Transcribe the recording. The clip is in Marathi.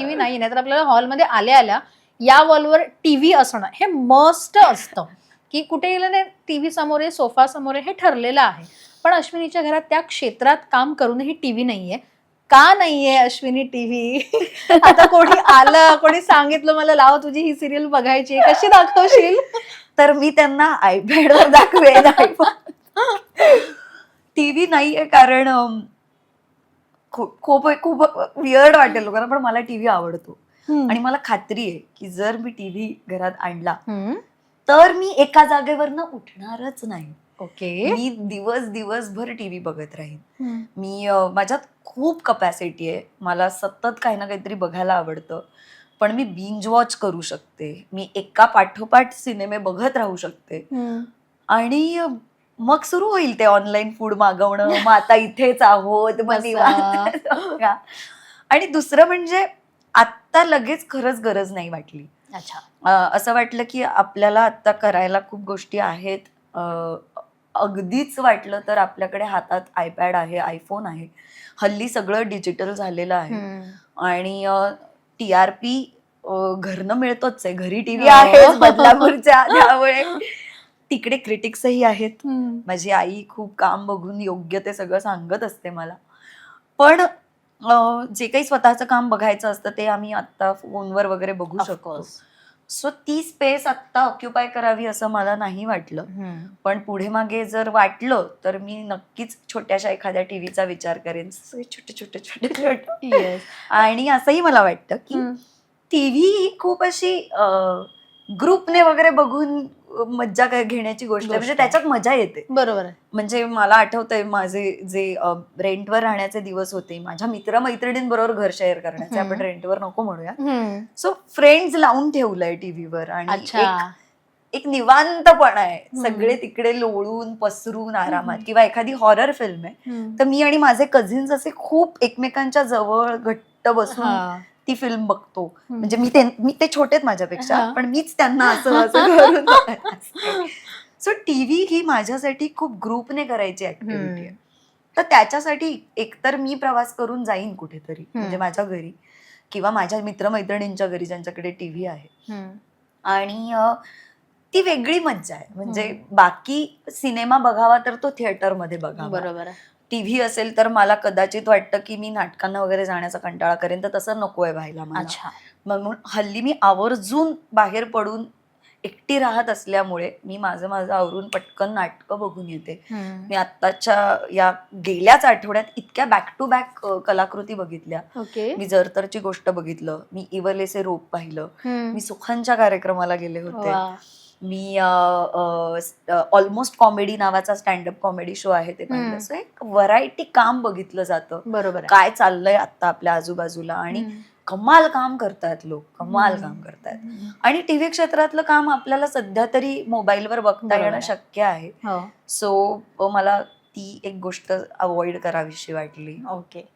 टीव्ही नाही नाही तर आपल्याला हॉलमध्ये आल्या आल्या या वॉलवर टीव्ही असणं हे मस्ट असतं. की कुठे गेलं नाही टीव्ही समोर आहे सोफा समोर आहे हे ठरलेलं आहे. पण अश्विनीच्या घरात त्या क्षेत्रात काम करूनही टीव्ही नाहीये. का नाहीये अश्विनी टीव्ही? आता कोणी आलं कोणी सांगितलं मला लाव तुझी ही सिरियल बघायची कशी दाखवशील? तर मी त्यांना आयपॅड वर दाखवेन. टीव्ही नाहीये कारण खूप खूप वियर्ड वाटेल लोकांना पण मला टीव्ही आवडतो. आणि मला खात्री आहे की जर मी टीव्ही घरात आणला. तर मी एका जागेवरनं उठणारच नाही. ओके. मी दिवस दिवसभर टीव्ही बघत राहीन. मी माझ्यात खूप कपॅसिटी आहे. मला सतत काही ना काहीतरी बघायला आवडतं. पण मी बिंज वॉच करू शकते. मी एका पाठोपाठ सिनेमे बघत राहू शकते. आणि मग सुरू होईल ते ऑनलाईन फूड मागवणं. मग आता इथेच आहोत मग बसा. निवांत. बघा. आणि दुसरं म्हणजे आत्ता लगेच खरंच गरज नाही वाटली. अच्छा. अ, असं वाटलं की आपल्याला आता करायला खूप गोष्टी आहेत. अ, अगदीच वाटलं तर आपल्याकडे हातात आयपॅड आहे आयफोन आहे. हल्ली सगळं डिजिटल झालेलं आहे. आणि टी आर पी घरनं मिळतोच आहे. घरी टीव्ही हो. आहे बदलापूरच्या त्यामुळे. तिकडे क्रिटिक्सही आहेत. माझी आई खूप काम बघून योग्य ते सगळं सांगत असते मला पण जे काही स्वतःचं काम बघायचं असतं ते आम्ही आता फोनवर वगैरे बघू शकतो. सो ती स्पेस आत्ता ऑक्युपाय करावी असं मला नाही वाटलं. पण पुढे मागे जर वाटलं तर मी नक्कीच छोट्याशा एखाद्या टीव्हीचा विचार करेन छोटे छोटे छोटे छोटे. आणि असंही मला वाटतं की. टीव्ही ही खूप अशी ग्रुपने वगैरे बघून मज्जा काय घेण्याची गोष्ट आहे म्हणजे. त्याच्यात मजा येते बरोबर म्हणजे मला आठवतंय माझे जे रेंटवर राहण्याचे दिवस होते माझ्या मित्रमैत्रिणींबरोबर घर शेअर करण्याचे. आपण रेंटवर नको म्हणूया. सो फ्रेंड्स लावून ठेवलंय टीव्हीवर आणि एक एक निवांतपणा आहे. सगळे तिकडे लोळून पसरून आरामात किंवा एखादी हॉरर फिल्म आहे. तर मी आणि माझे कझिन्स असे खूप एकमेकांच्या जवळ घट्ट बसून. ती फिल्म बघतो. म्हणजे मी ते मी ते छोटेच माझ्यापेक्षा. पण मीच त्यांना असं असं करून सो टीव्ही ही माझ्यासाठी खूप ग्रुपने करायची ऍक्टिव्हिटी आहे. तर त्याच्यासाठी एकतर मी प्रवास करून जाईन कुठेतरी म्हणजे माझ्या घरी किंवा माझ्या मित्रमैत्रिणींच्या घरी ज्यांच्याकडे टीव्ही आहे. आणि ती वेगळी मज्जा आहे. म्हणजे बाकी सिनेमा बघावा तर तो थिएटरमध्ये बघावा. बरोबर आहे टीव्ही असेल तर मला कदाचित वाटतं की मी नाटकांना वगैरे जाण्याचा कंटाळा करेन तर तसं नकोय व्हायला मला अच्छा म्हणून हल्ली मी आवर्जून बाहेर पडून एकटी राहत असल्यामुळे मी माझं माझं आवरून पटकन नाटकं बघून येते. मी आत्ताच्या या गेल्याच आठवड्यात इतक्या बॅक टू बॅक कलाकृती बघितल्या ओके मी जरतरची गोष्ट बघितलं मी इवलेसे रोप पाहिलं. मी सुखांच्या कार्यक्रमाला गेले होते. मी ऑलमोस्ट कॉमेडी नावाचा स्टँडअप कॉमेडी शो आहे ते. पाहिलं एक व्हरायटी काम बघितलं जातं. बरोबर काय चाललंय आता आपल्या आजूबाजूला? आणि. कमाल काम करतायत लोक. कमाल. काम करतायत. आणि टीव्ही क्षेत्रातलं काम आपल्याला सध्या तरी मोबाईलवर बघता येणं. शक्य आहे. हो. सो मला ती एक गोष्ट अवॉइड करावीशी वाटली. ओके